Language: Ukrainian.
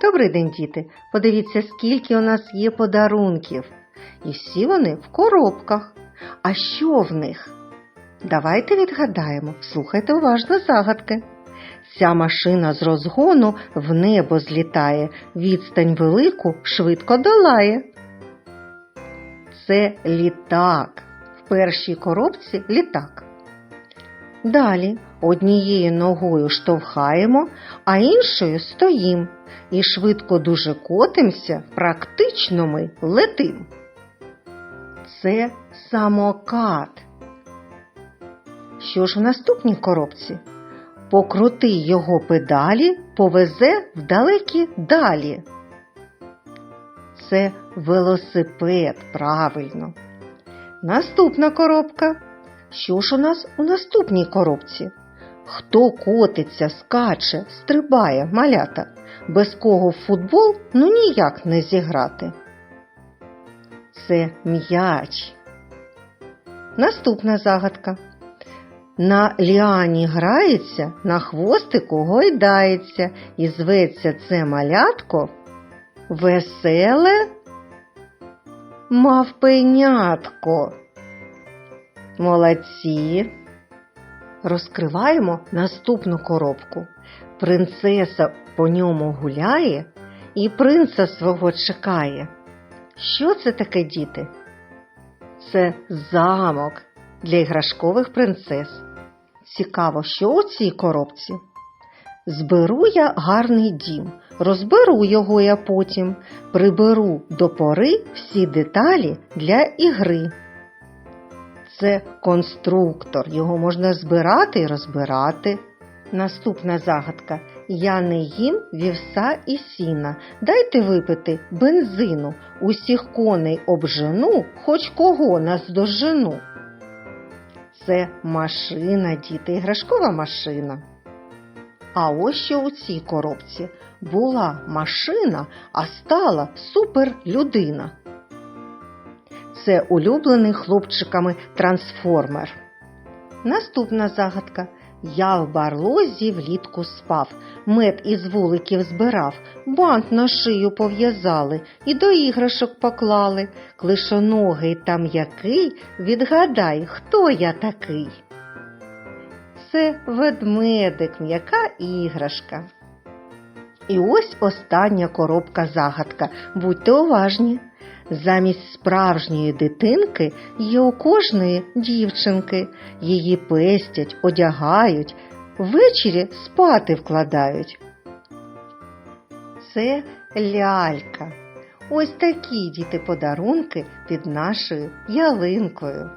Добрий день, діти! Подивіться, скільки у нас є подарунків. І всі вони в коробках. А що в них? Давайте відгадаємо, слухайте уважно загадки. Ця машина з розгону в небо злітає, відстань велику швидко долає. Це літак. В першій коробці літак. Далі однією ногою штовхаємо, а іншою стоїм. І швидко дуже котимся, практично ми летим. Це самокат. Що ж в наступній коробці? Покрути його педалі, повезе в далекі далі. Це велосипед, правильно. Наступна коробка. Що ж у нас у наступній коробці? Хто котиться, скаче, стрибає, малята, без кого в футбол ну ніяк не зіграти. Це м'яч. Наступна загадка. На ліані грається, на хвостику гойдається, і зветься це малятко веселе мавпенятко. Молодці. Розкриваємо наступну коробку. Принцеса по ньому гуляє і принца свого чекає. Що це таке, діти? Це замок для іграшкових принцес. Цікаво, що у цій коробці? Зберу я гарний дім, розберу його я потім, приберу до пори всі деталі для ігри. Це конструктор, його можна збирати і розбирати. Наступна загадка. Я не їм вівса і сіна. Дайте випити бензину, усіх коней обжену, хоч кого наздожену. Це машина, діти, іграшкова машина. А ось що у цій коробці була машина, а стала суперлюдина. Це улюблений хлопчиками трансформер. Наступна загадка. Я в барлозі влітку спав, мед із вуликів збирав, бант на шию пов'язали і до іграшок поклали. Клишоногий та м'який, відгадай, хто я такий. Це ведмедик, м'яка іграшка. І ось остання коробка загадка. Будьте уважні. Замість справжньої дитинки є у кожної дівчинки. Її пестять, одягають, ввечері спати вкладають. Це лялька. Ось такі діти подарунки під нашою ялинкою.